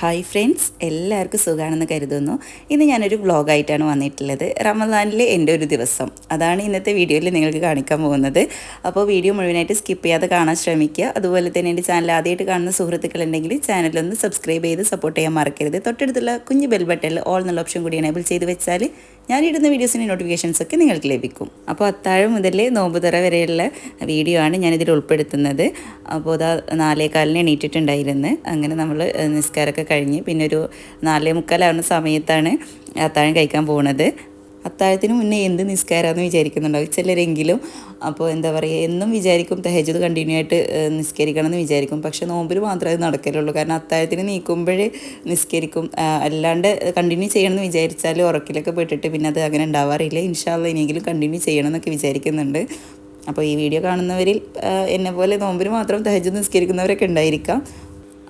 Hi friends എല്ലാവർക്കും സുഖമാണെന്ന് കരുതുന്നു. ഇന്ന് ഞാനൊരു വ്ളോഗായിട്ടാണ് വന്നിട്ടുള്ളത്. റമദാനിലെ എന്റെ ഒരു ദിവസം. അതാണ് ഇന്നത്തെ വീഡിയോയിൽ നിങ്ങൾക്ക് കാണിക്കാൻ പോകുന്നത്. അപ്പോൾ വീഡിയോ മുഴുവനായിട്ട് സ്കിപ്പ് ചെയ്യാതെ കാണാൻ ശ്രമിക്കുക. അതുപോലെ തന്നെ എന്റെ ചാനൽ ആദ്യമായിട്ട് കാണുന്ന സുഹൃത്തുക്കളുണ്ടെങ്കിൽ ചാനലൊന്ന് സബ്സ്ക്രൈബ് ചെയ്ത് സപ്പോർട്ട് ചെയ്യാൻ മറക്കരുത്. തൊട്ടടുത്തുള്ള കുഞ്ഞ് ബെൽ ബട്ടണിൽ ഓൾ എന്നുള്ള ഓപ്ഷൻ കൂടി എനേബിൾ ചെയ്ത് വെച്ചാൽ ഞാനിടുന്ന വീഡിയോസിന്റെ നോട്ടിഫിക്കേഷൻസ് ഒക്കെ നിങ്ങൾക്ക് ലഭിക്കും. അപ്പോൾ അത്താഴം മുതൽ നോമ്പുതറ വരെയുള്ള വീഡിയോ ആണ് ഞാനിതിൽ ഉൾപ്പെടുത്തുന്നത്. അപ്പോൾ അതാ നാലേകാലിന് എണീറ്റിട്ടുണ്ടായിരുന്നു. അങ്ങനെ നമ്മൾ നിസ്കാരമൊക്കെ കഴിഞ്ഞ് പിന്നെ ഒരു നാലേ മുക്കാലാവുന്ന സമയത്താണ് അത്താഴം കഴിക്കാൻ പോകുന്നത് അത്താഴത്തിന് മുന്നേ എന്ത് നിസ്കാരമാണെന്ന് വിചാരിക്കുന്നുണ്ടാവും. ചിലരെങ്കിലും അപ്പോൾ എന്താ പറയുക എന്നും വിചാരിക്കും തെഹജത് കണ്ടിന്യൂ ആയിട്ട് നിസ്കരിക്കണം എന്ന് വിചാരിക്കും. പക്ഷെ നോമ്പിൽ മാത്രമേ അത് നടക്കലുള്ളൂ. കാരണം അത്താഴത്തിന് നീക്കുമ്പോഴേ നിസ്കരിക്കും. അല്ലാണ്ട് കണ്ടിന്യൂ ചെയ്യണമെന്ന് വിചാരിച്ചാൽ ഉറക്കിലൊക്കെ പെട്ടിട്ട് പിന്നെ അത് അങ്ങനെ ഉണ്ടാവാറില്ല. ഇൻഷാല്ല ഇനിയെങ്കിലും കണ്ടിന്യൂ ചെയ്യണം എന്നൊക്കെ വിചാരിക്കുന്നുണ്ട്. അപ്പോൾ ഈ വീഡിയോ കാണുന്നവരിൽ എന്നെ പോലെ നോമ്പിന് മാത്രം തഹജ് നിസ്കരിക്കുന്നവരൊക്കെ ഉണ്ടായിരിക്കാം.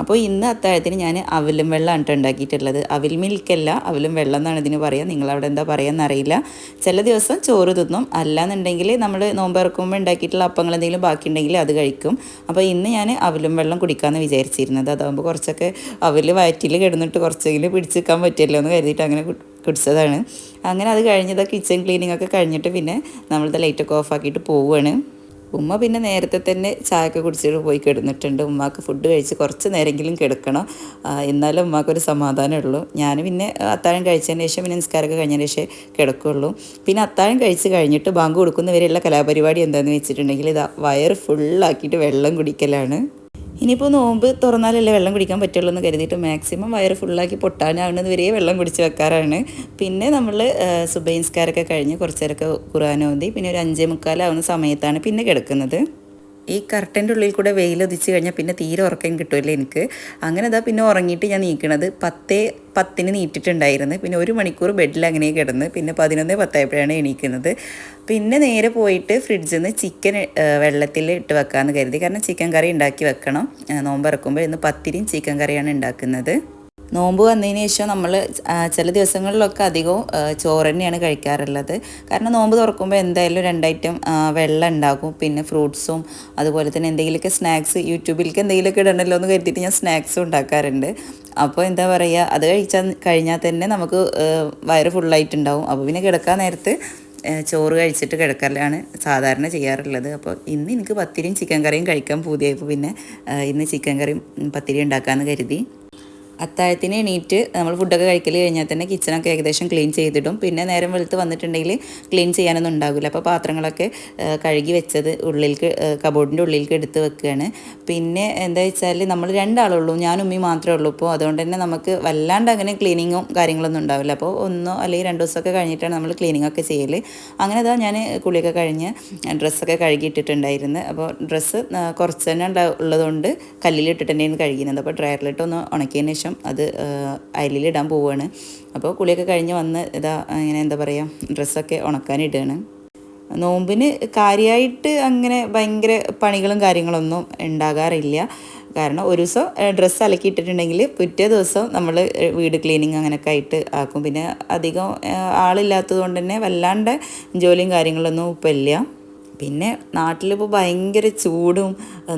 അപ്പോൾ ഇന്ന് അത്താഴത്തിന് ഞാൻ അവലും വെള്ളം കേട്ടോ ഉണ്ടാക്കിയിട്ടുള്ളത്. അവിൽ മിൽക്കല്ല അവലും വെള്ളം എന്നാണ് ഇതിന് പറയുക നിങ്ങളവിടെ എന്താ പറയുക അറിയില്ല. ചില ദിവസം ചോറ് തിന്നും. അല്ലാന്നുണ്ടെങ്കിൽ നമ്മൾ നോമ്പ് ഇറക്കുമ്പോൾ ഉണ്ടാക്കിയിട്ടുള്ള അപ്പങ്ങൾ എന്തെങ്കിലും ബാക്കിയുണ്ടെങ്കിൽ അത് കഴിക്കും. അപ്പോൾ ഇന്ന് ഞാൻ അവലും വെള്ളം കുടിക്കാമെന്ന് വിചാരിച്ചിരുന്നത്. അതാകുമ്പോൾ കുറച്ചൊക്കെ അവൽ വയറ്റിൽ കിടന്നിട്ട് കുറച്ചെങ്കിലും പിടിച്ച് നിൽക്കാൻ പറ്റുമല്ലോ എന്ന് കരുതിയിട്ട് അങ്ങനെ കുടിച്ചതാണ്. അങ്ങനെ അത് കഴിഞ്ഞത് കിച്ചൺ ക്ലീനിങ് ഒക്കെ കഴിഞ്ഞിട്ട് പിന്നെ നമ്മളിത് ലൈറ്റൊക്കെ ഓഫ് ആക്കിയിട്ട് പോവുകയാണ് ഉമ്മ പിന്നെ നേരത്തെ തന്നെ ചായയൊക്കെ കുടിച്ചിട്ട് പോയി കിടന്നിട്ടുണ്ട്. ഉമ്മാക്ക് ഫുഡ് കഴിച്ച് കുറച്ച് നേരമെങ്കിലും കിടക്കണം. എന്നാലും ഉമ്മാക്കൊരു സമാധാനമുള്ളൂ. ഞാൻ പിന്നെ അത്താഴം കഴിച്ചതിന് ശേഷം പിന്നെ നിസ്കാരമൊക്കെ കഴിഞ്ഞതിന് ശേഷം കിടക്കുകയുള്ളൂ പിന്നെ അത്താഴം കഴിച്ച് കഴിഞ്ഞിട്ട് ബാങ്ക് കൊടുക്കുന്നവരെയുള്ള കലാപരിപാടി എന്താണെന്ന് വെച്ചിട്ടുണ്ടെങ്കിൽ ഇത് വയറ് ഫുള്ളാക്കിയിട്ട് വെള്ളം കുടിക്കലാണ്. ഇനിയിപ്പോൾ നോമ്പ് തുറന്നാലല്ലേ വെള്ളം കുടിക്കാൻ പറ്റുള്ളൂ എന്ന് കരുതിയിട്ട് മാക്സിമം വയറ് ഫുള്ളാക്കി പൊട്ടാനാവുന്നത് വരെ വെള്ളം കുടിച്ച് വെക്കാറാണ്. പിന്നെ നമ്മൾ സുബൈൻസ്കാരൊക്കെ കഴിഞ്ഞ് കുറച്ചേരൊക്കെ ഖുറാനോന്തി പിന്നെ ഒരു അഞ്ചേ മുക്കാലാവുന്ന സമയത്താണ് പിന്നെ കിടക്കുന്നത്. ഈ കർട്ടന്റെ ഉള്ളിൽ കൂടെ വെയിലൊതിച്ച് കഴിഞ്ഞാൽ പിന്നെ തീരെ ഉറക്കം കിട്ടുമല്ലോ എനിക്ക്. അങ്ങനെ അതാ പിന്നെ ഉറങ്ങിയിട്ട് ഞാൻ നീക്കണത് പത്തേ പത്തിന് നീട്ടിട്ടുണ്ടായിരുന്നു പിന്നെ ഒരു മണിക്കൂർ ബെഡിൽ അങ്ങനെ കിടന്ന് പിന്നെ പതിനൊന്ന് പത്തായപ്പോഴാണ് എണീക്കുന്നത്. പിന്നെ നേരെ പോയിട്ട് ഫ്രിഡ്ജിൽ നിന്ന് ചിക്കൻ വെള്ളത്തിൽ ഇട്ട് വെക്കാമെന്ന് കരുതി. കാരണം ചിക്കൻ കറി ഉണ്ടാക്കി വെക്കണം. നോമ്പ് ഇറക്കുമ്പോൾ ഇന്ന് പത്തിരിയും ചിക്കൻ കറിയാണ് ഉണ്ടാക്കുന്നത്. നോമ്പ് വന്നതിന് ശേഷം നമ്മൾ ചില ദിവസങ്ങളിലൊക്കെ അധികവും ചോറ് തന്നെയാണ് കഴിക്കാറുള്ളത്. കാരണം നോമ്പ് തുറക്കുമ്പോൾ എന്തായാലും രണ്ടൈറ്റം വെള്ളം ഉണ്ടാകും പിന്നെ ഫ്രൂട്ട്സും അതുപോലെ തന്നെ എന്തെങ്കിലുമൊക്കെ സ്നാക്സ് യൂട്യൂബിലേക്ക് എന്തെങ്കിലുമൊക്കെ ഇടണമല്ലോ എന്ന് കരുതിയിട്ട് ഞാൻ സ്നാക്സും ഉണ്ടാക്കാറുണ്ട്. അപ്പോൾ എന്താ പറയുക അത് കഴിച്ചാൽ കഴിഞ്ഞാൽ തന്നെ നമുക്ക് വയറ് ഫുള്ളായിട്ടുണ്ടാവും അപ്പോൾ പിന്നെ കിടക്കാൻ നേരത്ത് ചോറ് കഴിച്ചിട്ട് കിടക്കലാണ് സാധാരണ ചെയ്യാറുള്ളത്. അപ്പോൾ ഇന്ന് എനിക്ക് പത്തിരിയും ചിക്കൻ കറിയും കഴിക്കാൻ പൂതിയായപ്പോൾ പിന്നെ ഇന്ന് ചിക്കൻ കറിയും പത്തിരിയും ഉണ്ടാക്കാമെന്ന് കരുതി. അത്താഴത്തിന് എണീറ്റ് നമ്മൾ ഫുഡൊക്കെ കഴിക്കൽ കഴിഞ്ഞാൽ തന്നെ കിച്ചണൊക്കെ ഏകദേശം ക്ലീൻ ചെയ്തിടും. പിന്നെ നേരം വെളുത്ത് വന്നിട്ടുണ്ടെങ്കിൽ ക്ലീൻ ചെയ്യാനൊന്നും ഉണ്ടാവില്ല. അപ്പോൾ പാത്രങ്ങളൊക്കെ കഴുകി വെച്ചത് ഉള്ളിലേക്ക് കബോർഡിന്റെ ഉള്ളിലേക്ക് എടുത്ത് വെക്കുകയാണ് പിന്നെ എന്താ വെച്ചാൽ നമ്മൾ രണ്ടാളുള്ളൂ ഞാൻ ഉമ്മയും മാത്രമേ ഉള്ളൂ. ഇപ്പോൾ അതുകൊണ്ട് തന്നെ നമുക്ക് വല്ലാണ്ട് അങ്ങനെ ക്ലീനിങ്ങും കാര്യങ്ങളൊന്നും ഉണ്ടാവില്ല. അപ്പോൾ ഒന്നോ അല്ലെങ്കിൽ രണ്ട് ദിവസമൊക്കെ കഴിഞ്ഞിട്ടാണ് നമ്മൾ ക്ലീനിങ് ഒക്കെ ചെയ്യൽ. അങ്ങനെ അതാ ഞാൻ കുളിയൊക്കെ കഴിഞ്ഞ് ഡ്രസ്സൊക്കെ കഴുകിയിട്ടിട്ടുണ്ടായിരുന്നു അപ്പോൾ ഡ്രസ്സ് കുറച്ച് തന്നെ ഉള്ളതുകൊണ്ട് കല്ലിലിട്ടിട്ട് തന്നെയാണ് കഴുകിയിരുന്നത്. അപ്പോൾ ഡ്രയറിലിട്ട് ഒന്ന് ഉണക്കിയതിന് ശേഷം അത് അയലിലിടാൻ പോവുകയാണ് അപ്പോൾ കുളിയൊക്കെ കഴിഞ്ഞ് വന്ന് ഇതാ ഇങ്ങനെ എന്താ പറയുക ഡ്രസ്സൊക്കെ ഉണക്കാനിടുകയാണ് നോമ്പിന് കാര്യമായിട്ട് അങ്ങനെ ഭയങ്കര പണികളും കാര്യങ്ങളൊന്നും ഉണ്ടാകാറില്ല. കാരണം ഒരു ദിവസം ഡ്രസ്സ് അലക്കിയിട്ടിട്ടുണ്ടെങ്കിൽ പിറ്റേ ദിവസം നമ്മൾ വീട് ക്ലീനിങ് അങ്ങനെയൊക്കെ ആയിട്ട് ആക്കും. പിന്നെ അധികം ആളില്ലാത്തത് കൊണ്ട് തന്നെ വല്ലാണ്ട് ജോലിയും കാര്യങ്ങളൊന്നും ഇപ്പം ഇല്ല. പിന്നെ നാട്ടിലിപ്പോൾ ഭയങ്കര ചൂടും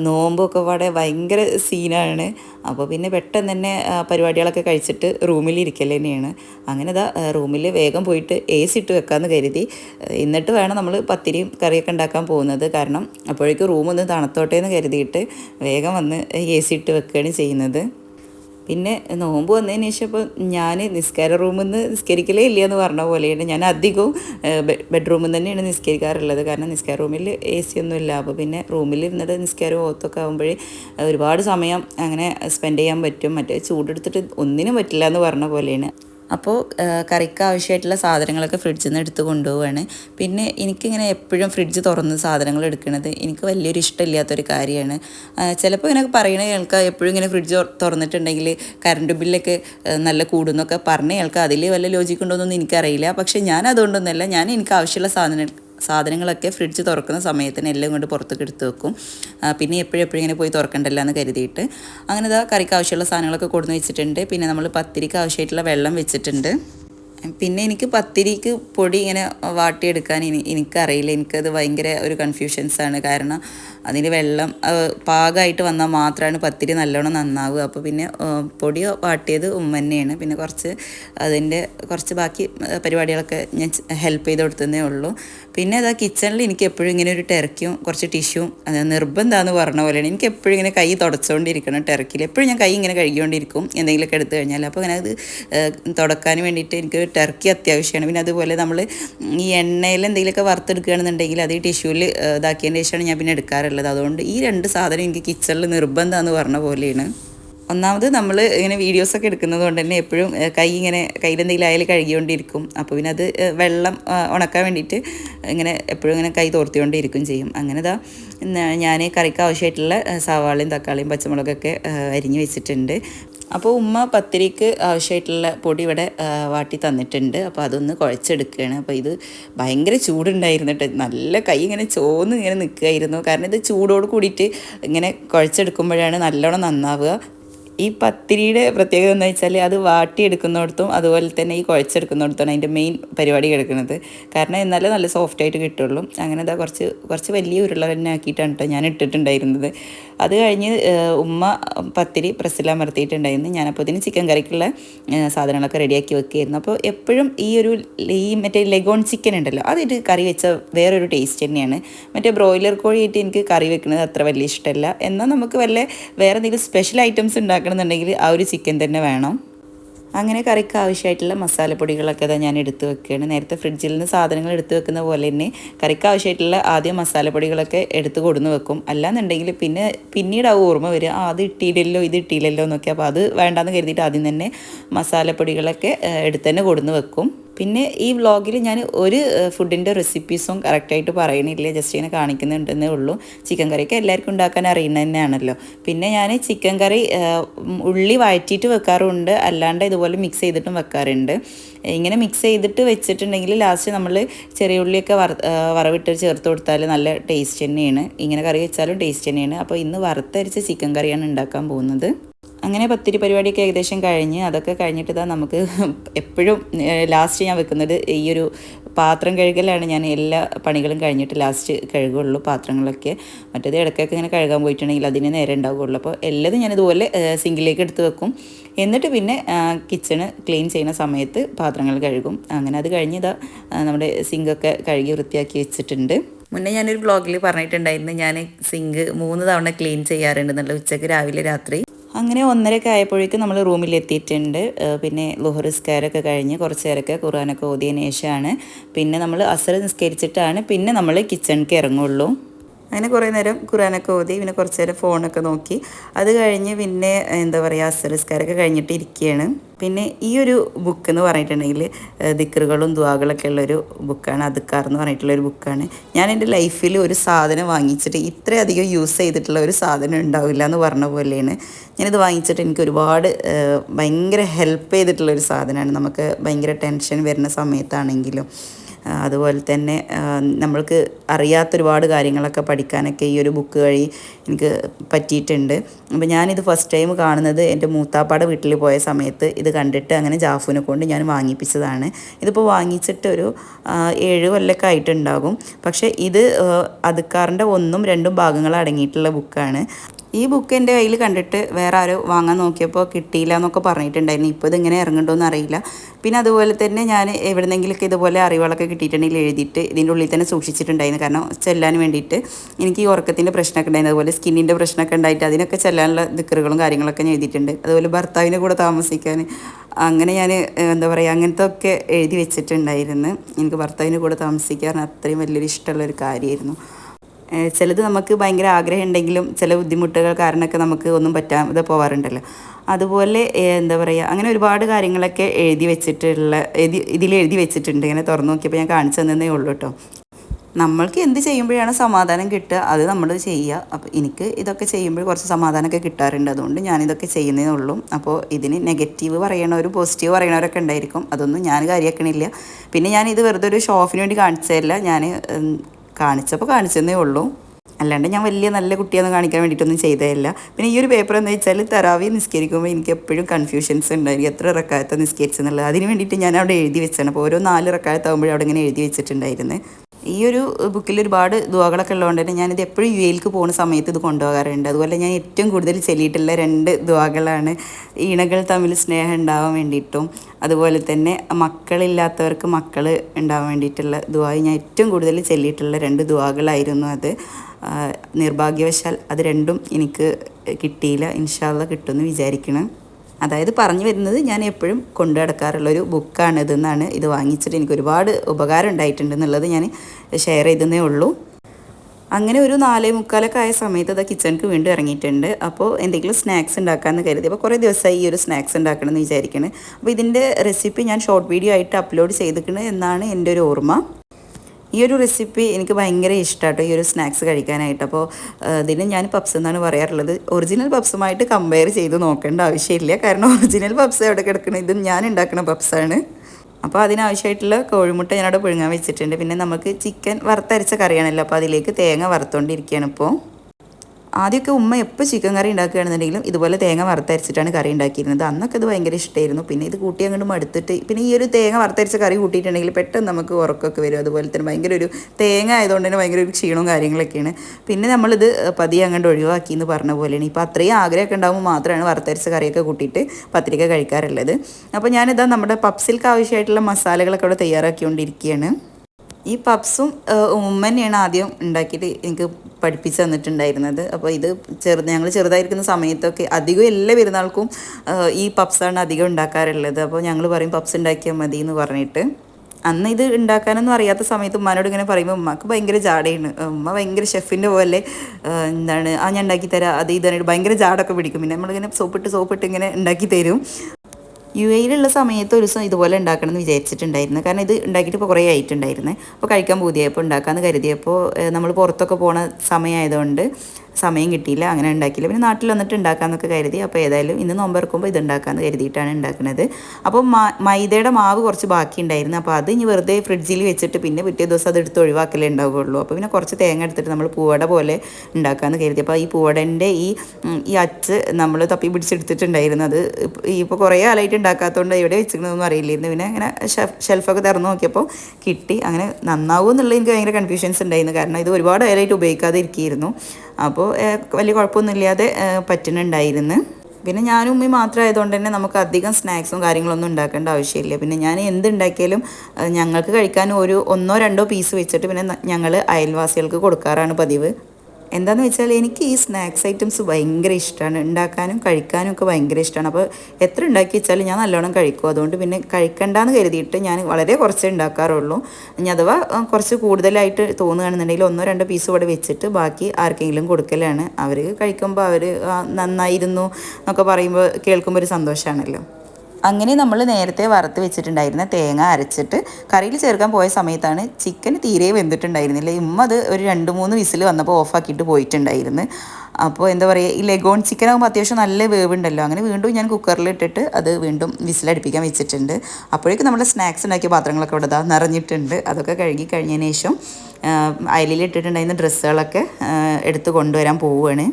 നോമ്പൊക്കെ പാടെ ഭയങ്കര സീനാണ് അപ്പോൾ പിന്നെ പെട്ടെന്ന് തന്നെ പരിപാടികളൊക്കെ കഴിച്ചിട്ട് റൂമിൽ ഇരിക്കൽ തന്നെയാണ്. അങ്ങനെ ഇതാ റൂമിൽ വേഗം പോയിട്ട് എ സി ഇട്ട് വെക്കാമെന്ന് കരുതി. എന്നിട്ട് വേണം നമ്മൾ പത്തിരിയും കറിയൊക്കെ ഉണ്ടാക്കാൻ പോകുന്നത്. കാരണം അപ്പോഴേക്കും റൂമൊന്ന് തണുത്തോട്ടെ എന്ന് കരുതിയിട്ട് വേഗം വന്ന് എ സി ഇട്ട് വെക്കുകയാണ് ചെയ്യുന്നത്. പിന്നെ നോമ്പ് വന്നതിന് ശേഷം ഇപ്പോൾ ഞാൻ നിസ്കാര റൂമിൽ നിന്ന് നിസ്കരിക്കലേ ഇല്ല എന്ന് പറഞ്ഞ പോലെയാണ്. ഞാൻ അധികവും ബെഡ്റൂമിൽ തന്നെയാണ് നിസ്കരിക്കാറുള്ളത്. കാരണം നിസ്കാര റൂമിൽ എ സി ഒന്നും ഇല്ല. അപ്പോൾ പിന്നെ റൂമിൽ ഇരുന്നിട്ട് നിസ്കാരം ഓത്തൊക്കെ ആകുമ്പോഴേ ഒരുപാട് സമയം അങ്ങനെ സ്പെൻഡ് ചെയ്യാൻ പറ്റും. മറ്റേ ചൂടെടുത്തിട്ട് ഒന്നിനും പറ്റില്ല എന്ന് പറഞ്ഞ പോലെയാണ്. അപ്പോൾ കറിക്ക് ആവശ്യമായിട്ടുള്ള സാധനങ്ങളൊക്കെ ഫ്രിഡ്ജിൽ നിന്ന് എടുത്ത് കൊണ്ടുപോവാണ്. പിന്നെ എനിക്കിങ്ങനെ എപ്പോഴും ഫ്രിഡ്ജ് തുറന്ന് സാധനങ്ങൾ എടുക്കുന്നത് എനിക്ക് വലിയൊരു ഇഷ്ടമില്ലാത്തൊരു കാര്യമാണ്. ചിലപ്പോൾ ഇങ്ങനെ പറയണ കേൾക്കാം എപ്പോഴും ഇങ്ങനെ ഫ്രിഡ്ജ് തുറന്നിട്ടുണ്ടെങ്കിൽ കറണ്ട് ബില്ലൊക്കെ നല്ല കൂടുന്നൊക്കെ പറഞ്ഞ കേൾക്കാം. അതിൽ വല്ല ലോജിക്കുണ്ടോ എന്നൊന്നും എനിക്കറിയില്ല. പക്ഷേ ഞാൻ അതുകൊണ്ടൊന്നുമല്ല ഞാൻ എനിക്ക് ആവശ്യമുള്ള സാധനങ്ങൾ സാധനങ്ങളൊക്കെ ഫ്രിഡ്ജ് തുറക്കുന്ന സമയത്തിന് എല്ലാം കൊണ്ട് പുറത്തേക്ക് എടുത്ത് വെക്കും. പിന്നെ എപ്പോഴും എപ്പോഴും ഇങ്ങനെ പോയി തുറക്കണ്ടല്ല എന്ന് കരുതിയിട്ട്. അങ്ങനെ ഇതാ കറിക്ക് ആവശ്യമുള്ള സാധനങ്ങളൊക്കെ കൊടുന്ന് വെച്ചിട്ടുണ്ട്. പിന്നെ നമ്മൾ പത്തിരിക്ക് ആവശ്യമായിട്ടുള്ള വെള്ളം വെച്ചിട്ടുണ്ട്. പിന്നെ എനിക്ക് പത്തിരിക്ക് പൊടി ഇങ്ങനെ വാട്ടിയെടുക്കാൻ എനിക്കറിയില്ല. എനിക്കത് ഭയങ്കര ഒരു കൺഫ്യൂഷൻസാണ് കാരണം അതിന് വെള്ളം പാകമായിട്ട് വന്നാൽ മാത്രമാണ് പത്തിരി നല്ലോണം നന്നാവുക. അപ്പോൾ പിന്നെ പൊടി വാട്ടിയത് ഉമ്മ തന്നെയാണ്. പിന്നെ കുറച്ച് അതിന്റെ കുറച്ച് ബാക്കി പരിപാടികളൊക്കെ ഞാൻ ഹെൽപ്പ് ചെയ്ത് കൊടുത്തതേ ഉള്ളൂ. പിന്നെ അതാ കിച്ചണിൽ എനിക്ക് എപ്പോഴും ഇങ്ങനെ ഒരു ടെറക്കും കുറച്ച് ടിഷ്യൂം അത് നിർബന്ധമാണെന്ന് പറഞ്ഞ പോലെയാണ്. എനിക്ക് എപ്പോഴും ഇങ്ങനെ കൈ തുടച്ചുകൊണ്ടിരിക്കണം ടെറക്കിൽ എപ്പോഴും ഞാൻ കൈ ഇങ്ങനെ കഴുകിക്കൊണ്ടിരിക്കും എന്തെങ്കിലുമൊക്കെ എടുത്തു കഴിഞ്ഞാൽ അപ്പോൾ അങ്ങനെ അത് തുടക്കാൻ വേണ്ടിയിട്ട് എനിക്ക് ടെറക്കി അത്യാവശ്യമാണ്. പിന്നെ അതുപോലെ നമ്മൾ ഈ എണ്ണയിൽ എന്തെങ്കിലുമൊക്കെ വറുത്തെടുക്കുകയാണെന്നുണ്ടെങ്കിൽ അത് ഈ ടിഷ്യൂവിൽ ഇതാക്കിയതിന് ശേഷമാണ് ഞാൻ പിന്നെ എടുക്കാറുള്ളത്. അതുകൊണ്ട് ഈ രണ്ട് സാധനം എനിക്ക് കിച്ചണിൽ നിർബന്ധമാണെന്ന് പറഞ്ഞ പോലെയാണ്. ഒന്നാമത് നമ്മൾ ഇങ്ങനെ വീഡിയോസൊക്കെ എടുക്കുന്നത് കൊണ്ട് തന്നെ എപ്പോഴും കൈ ഇങ്ങനെ കയ്യിലെന്തെങ്കിലും ആയാലും കഴുകിക്കൊണ്ടിരിക്കും. അപ്പോൾ പിന്നെ അത് വെള്ളം ഉണക്കാൻ വേണ്ടിയിട്ട് ഇങ്ങനെ എപ്പോഴും ഇങ്ങനെ കൈ തോർത്തിക്കൊണ്ടിരിക്കും ചെയ്യും. അങ്ങനെ ഇതാ ഞാൻ കറിക്ക് ആവശ്യമായിട്ടുള്ള സവാളയും തക്കാളിയും പച്ചമുളകൊക്കെ അരിഞ്ഞു വെച്ചിട്ടുണ്ട്. അപ്പോൾ ഉമ്മ പത്തിരിക്ക് ആവശ്യമായിട്ടുള്ള പൊടി ഇവിടെ വാട്ടി തന്നിട്ടുണ്ട്. അപ്പോൾ അതൊന്ന് കുഴച്ചെടുക്കുകയാണ്. അപ്പോൾ ഇത് ഭയങ്കര ചൂടുണ്ടായിരുന്നു കേട്ടോ. നല്ല കൈ ഇങ്ങനെ ചോന്ന് ഇങ്ങനെ നിൽക്കുകയായിരുന്നു. കാരണം ഇത് ചൂടോട് കൂടിയിട്ട് ഇങ്ങനെ കുഴച്ചെടുക്കുമ്പോഴാണ് നല്ലോണം നന്നാവുക. ഈ പത്തിരിയുടെ പ്രത്യേകത എന്ന് വെച്ചാൽ അത് വാട്ടിയെടുക്കുന്നിടത്തും അതുപോലെ തന്നെ ഈ കുഴച്ചെടുക്കുന്നിടത്താണ് അതിന്റെ മെയിൻ പരിപാടി കിടക്കുന്നത്. കാരണം എന്നാലേ നല്ല സോഫ്റ്റ് ആയിട്ട് കിട്ടുള്ളൂ. അങ്ങനെ അതാ കുറച്ച് കുറച്ച് വലിയ ഉരുള തന്നെ ആക്കിയിട്ടാണ് കേട്ടോ ഞാൻ ഇട്ടിട്ടുണ്ടായിരുന്നത്. അത് കഴിഞ്ഞ് ഉമ്മ പത്തിരി പ്രസ്സിലമർത്തിയിട്ടുണ്ടായിരുന്നു ഞാനപ്പോൾ ഇതിന് ചിക്കൻ കറിക്കുള്ള സാധനങ്ങളൊക്കെ റെഡിയാക്കി വെക്കുകയായിരുന്നു അപ്പോൾ എപ്പോഴും ഈ ഒരു ഈ മറ്റേ ലെഗോൺ ചിക്കൻ ഉണ്ടല്ലോ അതിട്ട് കറി വെച്ച വേറൊരു ടേസ്റ്റ് തന്നെയാണ്. മറ്റേ ബ്രോയിലർ കോഴിയായിട്ട് എനിക്ക് കറി വെക്കുന്നത് അത്ര വലിയ ഇഷ്ടമല്ല എന്നാൽ നമുക്ക് വല്ല വേറെ എന്തെങ്കിലും സ്പെഷ്യൽ ഐറ്റംസ് ഉണ്ടാക്കണമെന്നുണ്ടെങ്കിൽ ആ ഒരു ചിക്കൻ തന്നെ വേണം. അങ്ങനെ കറിക്ക് ആവശ്യമായിട്ടുള്ള മസാലപ്പൊടികളൊക്കെ ഇതാ ഞാൻ എടുത്തു വെക്കുകയാണ്. നേരത്തെ ഫ്രിഡ്ജിൽ നിന്ന് സാധനങ്ങൾ എടുത്തു വെക്കുന്ന പോലെ തന്നെ കറിക്ക് ആവശ്യമായിട്ടുള്ള ആദ്യം മസാലപ്പൊടികളൊക്കെ എടുത്ത് കൊടുന്ന് വെക്കും. അല്ലാന്നുണ്ടെങ്കിൽ പിന്നെ പിന്നീട് ആ ഓർമ്മ വരിക ആ അത് ഇട്ടിയില്ലല്ലോ ഇത് ഇട്ടിയില്ലല്ലോ എന്നൊക്കെ. അപ്പോൾ അത് വേണ്ടാന്ന് കരുതിയിട്ട് ആദ്യം തന്നെ മസാലപ്പൊടികളൊക്കെ എടുത്ത് തന്നെ കൊടുന്ന് വെക്കും. പിന്നെ ഈ വ്ളോഗിൽ ഞാൻ ഒരു ഫുഡിന്റെ റെസിപ്പീസും കറക്റ്റായിട്ട് പറയണില്ല. ജസ്റ്റ് ഇങ്ങനെ കാണിക്കുന്നുണ്ടെന്നേ ഉള്ളൂ. ചിക്കൻ കറിയൊക്കെ എല്ലാവർക്കും ഉണ്ടാക്കാൻ അറിയുന്ന തന്നെയാണല്ലോ പിന്നെ ഞാൻ ചിക്കൻ കറി ഉള്ളി വഴറ്റിയിട്ട് വെക്കാറുണ്ട്. അല്ലാണ്ട് ഇതുപോലെ മിക്സ് ചെയ്തിട്ടും വെക്കാറുണ്ട്. ഇങ്ങനെ മിക്സ് ചെയ്തിട്ട് വെച്ചിട്ടുണ്ടെങ്കിൽ ലാസ്റ്റ് നമ്മൾ ചെറിയ ഉള്ളിയൊക്കെ വറ വറവിട്ട് ചേർത്ത് കൊടുത്താൽ നല്ല ടേസ്റ്റ് തന്നെയാണ്. ഇങ്ങനെ കറി വെച്ചാലും ടേസ്റ്റ് തന്നെയാണ്. അപ്പോൾ ഇന്ന് വറുത്തരിച്ച ചിക്കൻ കറിയാണ് ഉണ്ടാക്കാൻ പോകുന്നത്. അങ്ങനെ പത്തിരി പരിപാടിയൊക്കെ ഏകദേശം കഴിഞ്ഞ് അതൊക്കെ കഴിഞ്ഞിട്ട് ഇതാ നമുക്ക് എപ്പോഴും ലാസ്റ്റ് ഞാൻ വെക്കുന്നത് ഈ ഒരു പാത്രം കഴുകലാണ്. ഞാൻ എല്ലാ പണികളും കഴിഞ്ഞിട്ട് ലാസ്റ്റ് കഴുകുള്ളൂ പാത്രങ്ങളൊക്കെ. മറ്റേത് ഇടയ്ക്കൊക്കെ ഇങ്ങനെ കഴുകാൻ പോയിട്ടുണ്ടെങ്കിൽ അതിന് നേരെ ഉണ്ടാവുകയുള്ളൂ. അപ്പോൾ എല്ലാതും ഞാൻ ഇതുപോലെ സിങ്കിലേക്ക് എടുത്ത് വെക്കും. എന്നിട്ട് പിന്നെ കിച്ചണ് ക്ലീൻ ചെയ്യുന്ന സമയത്ത് പാത്രങ്ങൾ കഴുകും. അങ്ങനെ അത് കഴിഞ്ഞ് ഇതാ നമ്മുടെ സിങ്കൊക്കെ കഴുകി വൃത്തിയാക്കി വെച്ചിട്ടുണ്ട്. മുന്നേ ഞാനൊരു ബ്ലോഗിൽ പറഞ്ഞിട്ടുണ്ടായിരുന്നു. ഞാൻ സിങ്ക് മൂന്ന് തവണ ക്ലീൻ ചെയ്യാറുണ്ട്. നല്ല ഉച്ചയ്ക്ക് രാവിലെ രാത്രി. അങ്ങനെ ഒന്നരയൊക്കെ ആയപ്പോഴേക്കും നമ്മൾ റൂമിലെത്തിയിട്ടുണ്ട്. പിന്നെ ലുഹർ സ്കാരൊക്കെ കഴിഞ്ഞ് കുറച്ച് നേരമൊക്കെ ഖുർആനൊക്കെ ഓതിയതിനു ശേഷമാണ്. പിന്നെ നമ്മൾ അസർ നിസ്കരിച്ചിട്ടാണ് പിന്നെ നമ്മൾ കിച്ചണിക്ക് ഇറങ്ങുള്ളൂ. അങ്ങനെ കുറേ നേരം ഖുറാനൊക്കെ ഓതി പിന്നെ കുറച്ച് നേരം ഫോണൊക്കെ നോക്കി. അത് കഴിഞ്ഞ് പിന്നെ എന്താ പറയുക അസറിസ്കാരൊക്കെ കഴിഞ്ഞിട്ട് ഇരിക്കുകയാണ് പിന്നെ ഈ ഒരു ബുക്ക് എന്ന് പറഞ്ഞിട്ടുണ്ടെങ്കിൽ ദിക്കറുകളും ദ്വാകളൊക്കെ ഉള്ളൊരു ബുക്കാണ് അതുക്കാർ എന്ന് പറഞ്ഞിട്ടുള്ളൊരു ബുക്കാണ് ഞാൻ എന്റെ ലൈഫിൽ ഒരു സാധനം വാങ്ങിച്ചിട്ട് ഇത്രയധികം യൂസ് ചെയ്തിട്ടുള്ള ഒരു സാധനം ഉണ്ടാവില്ല എന്ന് പറഞ്ഞ പോലെയാണ്. ഞാനിത് വാങ്ങിച്ചിട്ട് എനിക്ക് ഒരുപാട് ഭയങ്കര ഹെൽപ്പ് ചെയ്തിട്ടുള്ള ഒരു സാധനമാണ്. നമുക്ക് ഭയങ്കര ടെൻഷൻ വരുന്ന സമയത്താണെങ്കിലും. അതുപോലെ തന്നെ നമ്മൾക്ക് അറിയാത്ത ഒരുപാട് കാര്യങ്ങളൊക്കെ പഠിക്കാനൊക്കെ ഈ ഒരു ബുക്ക് വഴി എനിക്ക് പറ്റിയിട്ടുണ്ട്. അപ്പോൾ ഞാനിത് ഫസ്റ്റ് ടൈം കാണുന്നത് എന്റെ മൂത്താപ്പാടെ വീട്ടിൽ പോയ സമയത്ത് ഇത് കണ്ടിട്ട് അങ്ങനെ ജാഫുവിനെ കൊണ്ട് ഞാൻ വാങ്ങിപ്പിച്ചതാണ്. ഇതിപ്പോൾ വാങ്ങിച്ചിട്ട് ഒരു ഏഴ് കൊല്ലൊക്കെ ആയിട്ടുണ്ടാകും. പക്ഷേ ഇത് അതുക്കാറിന്റെ ഒന്നും രണ്ടും ഭാഗങ്ങൾ അടങ്ങിയിട്ടുള്ള ബുക്കാണ് ഈ ബുക്ക് എന്റെ കയ്യിൽ കണ്ടിട്ട് വേറെ ആരോ വാങ്ങാൻ നോക്കിയപ്പോൾ കിട്ടിയില്ല എന്നൊക്കെ പറഞ്ഞിട്ടുണ്ടായിരുന്നു. ഇപ്പോൾ ഇതിങ്ങനെ ഇറങ്ങുന്നുണ്ടോയെന്ന് അറിയില്ല. പിന്നെ അതുപോലെ തന്നെ ഞാൻ എവിടെന്നെങ്കിലൊക്കെ ഇതുപോലെ അറിവുകളൊക്കെ കിട്ടിയിട്ടുണ്ടെങ്കിൽ എഴുതിയിട്ട് ഇതിന്റെ ഉള്ളിൽ തന്നെ സൂക്ഷിച്ചിട്ടുണ്ടായിരുന്നു. കാരണം ചെല്ലാൻ വേണ്ടിയിട്ട് എനിക്ക് ഈ ഉറക്കത്തിന്റെ പ്രശ്നമൊക്കെ ഉണ്ടായിരുന്നു. അതുപോലെ സ്കിന്നിന്റെ പ്രശ്നമൊക്കെ ഉണ്ടായിട്ട് അതിനൊക്കെ ചെല്ലാനുള്ള ദിക്കറുകളും കാര്യങ്ങളൊക്കെ ഞാൻ എഴുതിയിട്ടുണ്ട്. അതുപോലെ ഭർത്താവിന്റെ കൂടെ താമസിക്കാൻ അങ്ങനെ ഞാൻ എന്താ പറയുക അങ്ങനത്തെ ഒക്കെ എഴുതി വെച്ചിട്ടുണ്ടായിരുന്നു. എനിക്ക് ഭർത്താവിന്റെ കൂടെ താമസിക്കാൻ അത്രയും വലിയൊരു ഇഷ്ടമുള്ളൊരു കാര്യമായിരുന്നു. ചിലത് നമുക്ക് ഭയങ്കര ആഗ്രഹം ഉണ്ടെങ്കിലും ചില ബുദ്ധിമുട്ടുകൾ കാരണമൊക്കെ നമുക്ക് ഒന്നും പറ്റാതെ പോവാറുണ്ടല്ലോ. അതുപോലെ എന്താ പറയുക അങ്ങനെ ഒരുപാട് കാര്യങ്ങളൊക്കെ എഴുതി വെച്ചിട്ടുള്ള എഴുതി ഇതിൽ എഴുതി വെച്ചിട്ടുണ്ട്. ഇങ്ങനെ തുറന്നു നോക്കിയപ്പോൾ ഞാൻ കാണിച്ചു തന്നേ ഉള്ളൂ കേട്ടോ. നമ്മൾക്ക് എന്ത് ചെയ്യുമ്പോഴാണ് സമാധാനം കിട്ടുക? അത് നമ്മൾ ചെയ്യുക. അപ്പോൾ എനിക്ക് ഇതൊക്കെ ചെയ്യുമ്പോൾ കുറച്ച് സമാധാനമൊക്കെ കിട്ടാറുണ്ട്. അതുകൊണ്ട് ഞാനിതൊക്കെ ചെയ്യുന്നേ ഉള്ളൂ. അപ്പോൾ ഇതിന് നെഗറ്റീവ് പറയണവരും പോസിറ്റീവ് പറയണവരൊക്കെ ഉണ്ടായിരിക്കും. അതൊന്നും ഞാൻ കാര്യമാക്കണില്ല. പിന്നെ ഞാൻ ഇത് വെറുതെ ഒരു ഷോഫിന് വേണ്ടി കാണിച്ചതല്ല. ഞാൻ കാണിച്ചപ്പോൾ കാണിച്ചതേ ഉള്ളൂ. അല്ലാണ്ട് ഞാൻ വലിയ നല്ല കുട്ടിയൊന്നും കാണിക്കാൻ വേണ്ടിയിട്ടൊന്നും ചെയ്തതല്ല. പിന്നെ ഈ ഒരു പേപ്പർ എന്ന് വെച്ചാൽ തറാവി നിസ്കരിക്കുമ്പോൾ എനിക്ക് എപ്പോഴും കൺഫ്യൂഷൻസ് ഉണ്ടായിരിക്കും എത്ര റക്കായത്ത നിസ്കരിച്ചെന്നുള്ളത്. അതിന് വേണ്ടിയിട്ട് ഞാൻ അവിടെ എഴുതി വെച്ചാണ്. അപ്പോൾ ഓരോ നാല് റക്കായത്താകുമ്പോഴും അവിടെ ഇങ്ങനെ എഴുതി വെച്ചിട്ടുണ്ടായിരുന്നു. ഈ ഒരു ബുക്കിൽ ഒരുപാട് ദുവകളൊക്കെ ഉള്ളതുകൊണ്ട് തന്നെ ഞാനിത് എപ്പോഴും യു എയിലേക്ക് പോകുന്ന സമയത്ത് ഇത് കൊണ്ടുപോകാറുണ്ട്. അതുപോലെ ഞാൻ ഏറ്റവും കൂടുതൽ ചൊല്ലിയിട്ടുള്ള രണ്ട് ദുവകളാണ്. ഈണകൾ തമ്മിൽ സ്നേഹം ഉണ്ടാവാൻ വേണ്ടിയിട്ടും അതുപോലെ തന്നെ മക്കളില്ലാത്തവർക്ക് മക്കൾ ഉണ്ടാവാൻ വേണ്ടിയിട്ടുള്ള ദുവായി ഞാൻ ഏറ്റവും കൂടുതൽ ചൊല്ലിയിട്ടുള്ള രണ്ട് ദുവകളായിരുന്നു അത്. നിർഭാഗ്യവശാൽ അത് രണ്ടും എനിക്ക് കിട്ടിയില്ല. ഇൻഷാല്ല കിട്ടുമെന്ന് വിചാരിക്കണം. അതായത് പറഞ്ഞു വരുന്നത് ഞാൻ എപ്പോഴും കൊണ്ടു നടക്കാറുള്ളൊരു ബുക്കാണ് ഇതെന്നാണ് ഇത് വാങ്ങിച്ചിട്ട് എനിക്ക് ഒരുപാട് ഉപകാരം ഉണ്ടായിട്ടുണ്ട് എന്നുള്ളത് ഞാൻ ഷെയർ ചെയ്തതേ ഉള്ളൂ. അങ്ങനെ ഒരു നാലേ മുക്കാലൊക്കെ ആയ സമയത്ത് അത് കിച്ചണിക്ക് വീണ്ടും ഇറങ്ങിയിട്ടുണ്ട്. അപ്പോൾ എന്തെങ്കിലും സ്നാക്സ് ഉണ്ടാക്കാമെന്ന് കരുതി. അപ്പോൾ കുറേ ദിവസമായി ഈ ഒരു സ്നാക്സ് ഉണ്ടാക്കണമെന്ന് വിചാരിക്കുന്നത് അപ്പോൾ ഇതിന്റെ റെസിപ്പി ഞാൻ ഷോർട്ട് വീഡിയോ ആയിട്ട് അപ്ലോഡ് ചെയ്തിട്ടുണ്ട് എന്നാണ് എന്റെ ഒരു ഓർമ്മ. ഈ ഒരു റെസിപ്പി എനിക്ക് ഭയങ്കര ഇഷ്ടമാട്ടോ ഈ ഒരു സ്നാക്സ് കഴിക്കാനായിട്ട്. അപ്പോൾ ഇതിന് ഞാൻ പപ്സ് എന്നാണ് പറയാറുള്ളത്. ഒറിജിനൽ പപ്സുമായിട്ട് കമ്പയർ ചെയ്ത് നോക്കേണ്ട ആവശ്യമില്ല. കാരണം ഒറിജിനൽ പപ്സ് അവിടെ കിടക്കുന്നത് ഇത് ഞാൻ ഉണ്ടാക്കുന്ന പപ്സാണ് അപ്പോൾ അതിനാവശ്യമായിട്ടുള്ള കോഴിമുട്ട ഞാനവിടെ പുഴുങ്ങാൻ വെച്ചിട്ടുണ്ട്. പിന്നെ നമുക്ക് ചിക്കൻ വറുത്തരച്ച കറിയാണല്ലോ. അപ്പോൾ അതിലേക്ക് തേങ്ങ വറുത്തുകൊണ്ടിരിക്കുകയാണ് ഇപ്പോൾ ആദ്യമൊക്കെ ഉമ്മ എപ്പോൾ ചിക്കൻ കറി ഉണ്ടാക്കുകയാണെന്നുണ്ടെങ്കിലും ഇതുപോലെ തേങ്ങ വറുത്തരച്ചിട്ടാണ് കറി ഉണ്ടാക്കിയിരുന്നത്. അന്നൊക്കെ ഇത് ഭയങ്കര ഇഷ്ടമായിരുന്നു പിന്നെ ഇത് കൂട്ടി അങ്ങോട്ട് മടുത്തിട്ട് പിന്നെ ഈ ഒരു തേങ്ങ വറുത്തരച്ച കറി കൂട്ടിയിട്ടുണ്ടെങ്കിൽ പെട്ടെന്ന് നമുക്ക് ഉറക്കമൊക്കെ വരും. അതുപോലെ തന്നെ ഭയങ്കര ഒരു തേങ്ങ ആയതുകൊണ്ട് തന്നെ ഭയങ്കര ഒരു ക്ഷീണവും കാര്യങ്ങളൊക്കെയാണ്. പിന്നെ നമ്മളിത് പതിയെ അങ്ങോട്ട് ഒഴിവാക്കി എന്ന് പറഞ്ഞ പോലെയാണ്. ഇപ്പോൾ അത്രയും ആഗ്രഹമൊക്കെ ഉണ്ടാകുമ്പോൾ മാത്രമാണ് വറുത്തരച്ച കറിയൊക്കെ കൂട്ടിയിട്ട് പത്രിക കഴിക്കാറുള്ളത്. അപ്പോൾ ഞാനിതാ നമ്മുടെ പപ്സിൽക്ക് ആവശ്യമായിട്ടുള്ള മസാലകളൊക്കെ അവിടെ തയ്യാറാക്കിക്കൊണ്ടിരിക്കുകയാണ്. ഈ പപ്സും ഉമ്മ തന്നെയാണ് ആദ്യം ഉണ്ടാക്കിയിട്ട് എനിക്ക് പഠിപ്പിച്ച് തന്നിട്ടുണ്ടായിരുന്നത്. അപ്പോൾ ഇത് ചെറു ഞങ്ങൾ ചെറുതായിരിക്കുന്ന സമയത്തൊക്കെ അധികം എല്ലാ പെരുന്നാൾക്കും ഈ പപ്സാണ് അധികം ഉണ്ടാക്കാറുള്ളത്. അപ്പോൾ ഞങ്ങൾ പറയും പപ്സ് ഉണ്ടാക്കിയാൽ മതി എന്ന് പറഞ്ഞിട്ട്. അന്ന് ഇത് ഉണ്ടാക്കാനൊന്നും അറിയാത്ത സമയത്ത് ഉമ്മനോട് ഇങ്ങനെ പറയുമ്പോൾ ഉമ്മക്ക് ഭയങ്കര ജാടയാണ് ഉമ്മ ഭയങ്കര ഷെഫിന്റെ പോലെ എന്താണ് ആ ഞാൻ ഉണ്ടാക്കി തരാം അത് ഇതാണ് ഭയങ്കര ജാടൊക്കെ പിടിക്കും. പിന്നെ നമ്മളിങ്ങനെ സോപ്പിട്ട് സോപ്പിട്ട് ഇങ്ങനെ ഉണ്ടാക്കി തരും. യു എയിലുള്ള സമയത്ത് ഒരു ദിവസം ഇതുപോലെ ഉണ്ടാക്കണം എന്ന് വിചാരിച്ചിട്ടുണ്ടായിരുന്നു. കാരണം ഇത് ഉണ്ടാക്കിയിട്ട് ഇപ്പോൾ കുറേ ആയിട്ടുണ്ടായിരുന്നു. അപ്പോൾ കഴിക്കാൻ പൂതിയായപ്പോൾ ഉണ്ടാക്കാമെന്ന് കരുതിയപ്പോൾ നമ്മൾ പുറത്തൊക്കെ പോണ സമയമായതുകൊണ്ട് സമയം കിട്ടിയില്ല അങ്ങനെ ഉണ്ടാക്കിയില്ല. പിന്നെ നാട്ടിൽ വന്നിട്ട് ഉണ്ടാക്കാമെന്നൊക്കെ കരുതി. അപ്പോൾ ഏതായാലും ഇന്ന് നോമ്പറക്കുമ്പോൾ ഇത് ഉണ്ടാക്കാമെന്ന് കരുതിയിട്ടാണ് ഉണ്ടാക്കുന്നത് അപ്പോൾ മൈദയുടെ മാവ് കുറച്ച് ബാക്കി ഉണ്ടായിരുന്നു അപ്പോൾ അത് ഇനി വെറുതെ ഫ്രിഡ്ജിൽ വെച്ചിട്ട് പിന്നെ പിറ്റേ ദിവസം അത് എടുത്ത് ഒഴിവാക്കലേ ഉണ്ടാവുകയുള്ളൂ അപ്പോൾ പിന്നെ കുറച്ച് തേങ്ങ എടുത്തിട്ട് നമ്മൾ പൂവട പോലെ ഉണ്ടാക്കാമെന്ന് കരുതി. അപ്പോൾ ഈ പൂവടന്റെ ഈ ഈ അച്ച് നമ്മൾ തപ്പി പിടിച്ചെടുത്തിട്ടുണ്ടായിരുന്നു. അത് ഇപ്പോൾ കുറേ കാലമായിട്ട് ഉണ്ടാക്കാത്തതുകൊണ്ട് എവിടെ വെച്ചിരുന്നതൊന്നും അറിയില്ലായിരുന്നു. പിന്നെ അങ്ങനെ ഷെൽഫൊക്കെ തുറന്ന് നോക്കിയപ്പോൾ കിട്ടി. അങ്ങനെ നന്നാവും എന്നുള്ളത് എനിക്ക് ഭയങ്കര കൺഫ്യൂഷൻസ് ഉണ്ടായിരുന്നു. കാരണം ഇത് ഒരുപാട് കാലമായിട്ട് ഉപയോഗിക്കാതെ ഇരിക്കുകയായിരുന്നു. അപ്പോൾ വലിയ കുഴപ്പമൊന്നുമില്ലാതെ പറ്റുന്നുണ്ടായിരുന്നു. പിന്നെ ഞാനും ഉമ്മി മാത്രമായതുകൊണ്ട് തന്നെ നമുക്ക് അധികം സ്നാക്സും കാര്യങ്ങളൊന്നും ഉണ്ടാക്കേണ്ട ആവശ്യമില്ല. പിന്നെ ഞാൻ എന്തുണ്ടാക്കിയാലും ഞങ്ങൾക്ക് കഴിക്കാൻ ഒരു ഒന്നോ രണ്ടോ പീസ് വെച്ചിട്ട് പിന്നെ ഞങ്ങൾ അയൽവാസികൾക്ക് കൊടുക്കാറാണ് പതിവ്. എന്താണെന്ന് വെച്ചാൽ എനിക്ക് ഈ സ്നാക്സ് ഐറ്റംസ് ഭയങ്കര ഇഷ്ടമാണ് ഉണ്ടാക്കാനും കഴിക്കാനും ഒക്കെ ഭയങ്കര ഇഷ്ടമാണ് അപ്പോൾ എത്ര ഉണ്ടാക്കി വെച്ചാലും ഞാൻ നല്ലോണം കഴിക്കും. അതുകൊണ്ട് പിന്നെ കഴിക്കണ്ടെന്ന് കരുതിയിട്ട് ഞാൻ വളരെ കുറച്ചേ ഉണ്ടാക്കാറുള്ളൂ. ഇനി അഥവാ കുറച്ച് കൂടുതലായിട്ട് തോന്നുകയാണെന്നുണ്ടെങ്കിൽ ഒന്നോ രണ്ടോ പീസ് ഇവിടെ വെച്ചിട്ട് ബാക്കി ആർക്കെങ്കിലും കൊടുക്കലാണ്. അവർ കഴിക്കുമ്പോൾ അവർ നന്നായിരുന്നു എന്നൊക്കെ പറയുമ്പോൾ കേൾക്കുമ്പോൾ ഒരു സന്തോഷമാണല്ലോ അങ്ങനെ നമ്മൾ നേരത്തെ വറുത്ത് വെച്ചിട്ടുണ്ടായിരുന്ന തേങ്ങ അരച്ചിട്ട് കറിയിൽ ചേർക്കാൻ പോയ സമയത്താണ് ചിക്കൻ തീരെ വെന്തിട്ടുണ്ടായിരുന്നില്ല. ഇമ്മ അത് ഒരു രണ്ട് മൂന്ന് വിസിൽ വന്നപ്പോൾ ഓഫാക്കിയിട്ട് പോയിട്ടുണ്ടായിരുന്നു. അപ്പോൾ എന്താ പറയുക ഈ ലെഗോൺ ചിക്കൻ ആകുമ്പോൾ അത്യാവശ്യം നല്ല വേവുണ്ടല്ലോ. അങ്ങനെ വീണ്ടും ഞാൻ കുക്കറിൽ ഇട്ടിട്ട് അത് വീണ്ടും വിസിലടുപ്പിക്കാൻ വെച്ചിട്ടുണ്ട്. അപ്പോഴേക്കും നമ്മുടെ സ്നാക്സ് ഉണ്ടാക്കിയ പാത്രങ്ങളൊക്കെ ഇവിടെ നിറഞ്ഞിട്ടുണ്ട്. അതൊക്കെ കഴുകി കഴിഞ്ഞതിന് ശേഷം അയലിൽ ഇട്ടിട്ടുണ്ടായിരുന്ന ഡ്രസ്സുകളൊക്കെ എടുത്ത് കൊണ്ടുവരാൻ പോവുകയാണ്.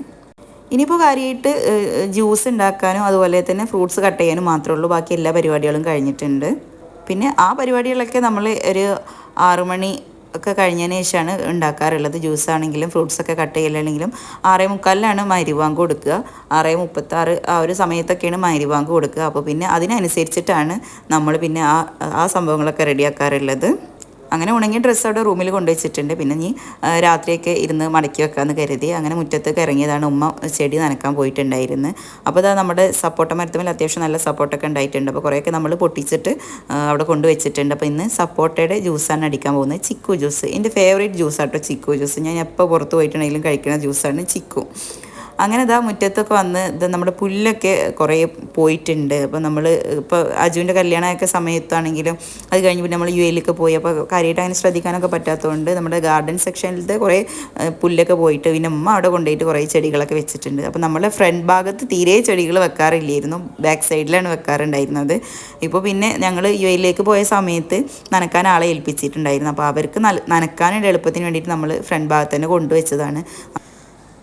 ഇനിയിപ്പോൾ കാര്യമായിട്ട് ജ്യൂസ് ഉണ്ടാക്കാനും അതുപോലെ തന്നെ ഫ്രൂട്ട്സ് കട്ട് ചെയ്യാനും മാത്രമേ ഉള്ളൂ. ബാക്കി എല്ലാ പരിപാടികളും കഴിഞ്ഞിട്ടുണ്ട്. പിന്നെ ആ പരിപാടികളൊക്കെ നമ്മൾ ഒരു ആറുമണി ഒക്കെ കഴിഞ്ഞതിന് ശേഷമാണ് ഉണ്ടാക്കാറുള്ളത് ജ്യൂസ് ആണെങ്കിലും ഫ്രൂട്ട്സ് ഒക്കെ കട്ട് ചെയ്യലാണെങ്കിലും ആറേ മുക്കാലിലാണ് മരിവാങ്ക് കൊടുക്കുക. ആറേ മുപ്പത്താറ് ആ ഒരു സമയത്തൊക്കെയാണ് മരിവാങ്ക് കൊടുക്കുക. അപ്പോൾ പിന്നെ അതിനനുസരിച്ചിട്ടാണ് നമ്മൾ പിന്നെ ആ ആ സംഭവങ്ങളൊക്കെ റെഡിയാക്കാറുള്ളത് അങ്ങനെ ഉണങ്ങിയ ഡ്രസ്സ് അവിടെ റൂമിൽ കൊണ്ടുവച്ചിട്ടുണ്ട്. പിന്നെ നീ രാത്രിയൊക്കെ ഇരുന്ന് മടക്കി വെക്കാമെന്ന് കരുതി. അങ്ങനെ മുറ്റത്ത് ഇറങ്ങിയതാണ് ഉമ്മ ചെടി നനക്കാൻ പോയിട്ടുണ്ടായിരുന്നു. അപ്പോൾ ഇതാ നമ്മുടെ സപ്പോർട്ട മരത്തുമേൽ അത്യാവശ്യം നല്ല സപ്പോർട്ടൊക്കെ ഉണ്ടായിട്ടുണ്ട്. അപ്പോൾ കുറേയൊക്കെ നമ്മൾ പൊട്ടിച്ചിട്ട് അവിടെ കൊണ്ടുവച്ചിട്ടുണ്ട് അപ്പോൾ ഇന്ന് സപ്പോട്ടയുടെ ജ്യൂസാണ് അടിക്കാൻ പോകുന്നത്. ചിക്കു ജ്യൂസ് എന്റെ ഫേവറേറ്റ് ജ്യൂസാട്ടോ ചിക്കു ജ്യൂസ് ഞാൻ എപ്പോൾ പുറത്ത് പോയിട്ടുണ്ടെങ്കിലും കഴിക്കുന്ന ജ്യൂസാണ് ചിക്കു. അങ്ങനെ ഇതാ മുറ്റത്തൊക്കെ വന്ന് ഇത് നമ്മുടെ പുല്ലൊക്കെ കുറേ പോയിട്ടുണ്ട്. അപ്പോൾ നമ്മൾ ഇപ്പോൾ അജുവിന്റെ കല്യാണമൊക്കെ സമയത്താണെങ്കിലും അത് കഴിഞ്ഞ് പിന്നെ നമ്മൾ യു എയിലൊക്കെ പോയി. അപ്പോൾ കാര്യമായിട്ട് അങ്ങനെ ശ്രദ്ധിക്കാനൊക്കെ പറ്റാത്തതുകൊണ്ട് നമ്മുടെ ഗാർഡൻ സെക്ഷനിലത്തെ കുറേ പുല്ലൊക്കെ പോയിട്ട് പിന്നെ ഉമ്മ അവിടെ കൊണ്ടുപോയിട്ട് കുറേ ചെടികളൊക്കെ വെച്ചിട്ടുണ്ട്. അപ്പോൾ നമ്മളെ ഫ്രണ്ട് ഭാഗത്ത് തീരെ ചെടികൾ വെക്കാറില്ലായിരുന്നു. ബാക്ക് സൈഡിലാണ് വെക്കാറുണ്ടായിരുന്നത്. ഇപ്പോൾ പിന്നെ ഞങ്ങൾ യു എയിലേക്ക് പോയ സമയത്ത് നനക്കാൻ ആളെ ഏൽപ്പിച്ചിട്ടുണ്ടായിരുന്നു. അപ്പോൾ അവർക്ക് നനക്കാനുള്ള എളുപ്പത്തിന് വേണ്ടിയിട്ട് നമ്മൾ ഫ്രണ്ട് ഭാഗത്ത് തന്നെ കൊണ്ടുവച്ചതാണ്.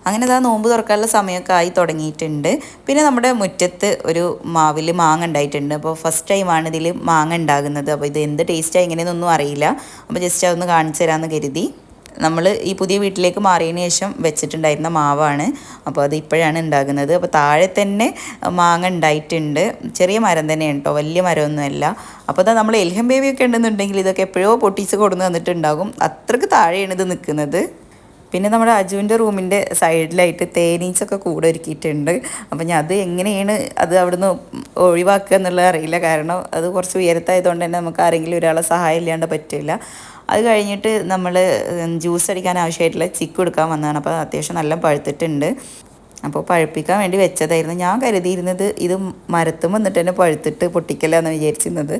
അങ്ങനെ ഇതാ നോമ്പ് തുറക്കാനുള്ള സമയമൊക്കെ ആയി തുടങ്ങിയിട്ടുണ്ട്. പിന്നെ നമ്മുടെ മുറ്റത്ത് ഒരു മാവിൽ മാങ്ങ ഉണ്ടായിട്ടുണ്ട്. അപ്പോൾ ഫസ്റ്റ് ടൈമാണ് ഇതിൽ മാങ്ങ ഉണ്ടാകുന്നത്. അപ്പോൾ ഇത് എന്ത് ടേസ്റ്റാണ് എങ്ങനെയെന്നൊന്നും അറിയില്ല. അപ്പോൾ ജസ്റ്റ് അതൊന്ന് കാണിച്ചു തരാമെന്ന് കരുതി. നമ്മൾ ഈ പുതിയ വീട്ടിലേക്ക് മാറിയതിന് ശേഷം വെച്ചിട്ടുണ്ടായിരുന്ന മാവാണ്. അപ്പോൾ അത് ഇപ്പോഴാണ് ഉണ്ടാകുന്നത്. അപ്പോൾ താഴെ തന്നെ മാങ്ങ ഉണ്ടായിട്ടുണ്ട്. ചെറിയ മരം തന്നെയാണ് കേട്ടോ വലിയ മരമൊന്നുമല്ല. അപ്പോൾ അതാ നമ്മൾ എൽഹം ബേബിയൊക്കെ ഉണ്ടെന്നുണ്ടെങ്കിൽ ഇതൊക്കെ എപ്പോഴോ പൊട്ടിച്ച് കൊടുന്ന് തന്നിട്ടുണ്ടാകും. അത്രയ്ക്ക് താഴെയാണ് ഇത് നിൽക്കുന്നത്. പിന്നെ നമ്മുടെ അജുവിന്റെ റൂമിന്റെ സൈഡിലായിട്ട് തേനീച്ചൊക്കെ കൂടെ ഒരുക്കിയിട്ടുണ്ട്. അപ്പം ഞാൻ അത് എങ്ങനെയാണ് അത് അവിടുന്ന് ഒഴിവാക്കുക എന്നുള്ളത് അറിയില്ല. കാരണം അത് കുറച്ച് ഉയരത്തായതുകൊണ്ട് തന്നെ നമുക്ക് ആരെങ്കിലും ഒരാളെ സഹായം ഇല്ലാണ്ട് പറ്റില്ല. അത് കഴിഞ്ഞിട്ട് നമ്മൾ ജ്യൂസ് അടിക്കാൻ ആവശ്യമായിട്ടുള്ള ചിക്ക് എടുക്കാൻ വന്നതാണ്. അപ്പോൾ അത്യാവശ്യം നല്ല പഴുത്തിട്ടുണ്ട്. അപ്പോൾ പഴുപ്പിക്കാൻ വേണ്ടി വെച്ചതായിരുന്നു. ഞാൻ കരുതിയിരുന്നത് ഇത് മരത്തും വന്നിട്ട് തന്നെ പഴുത്തിട്ട് പൊട്ടിക്കലാന്ന് വിചാരിച്ചിരുന്നത്.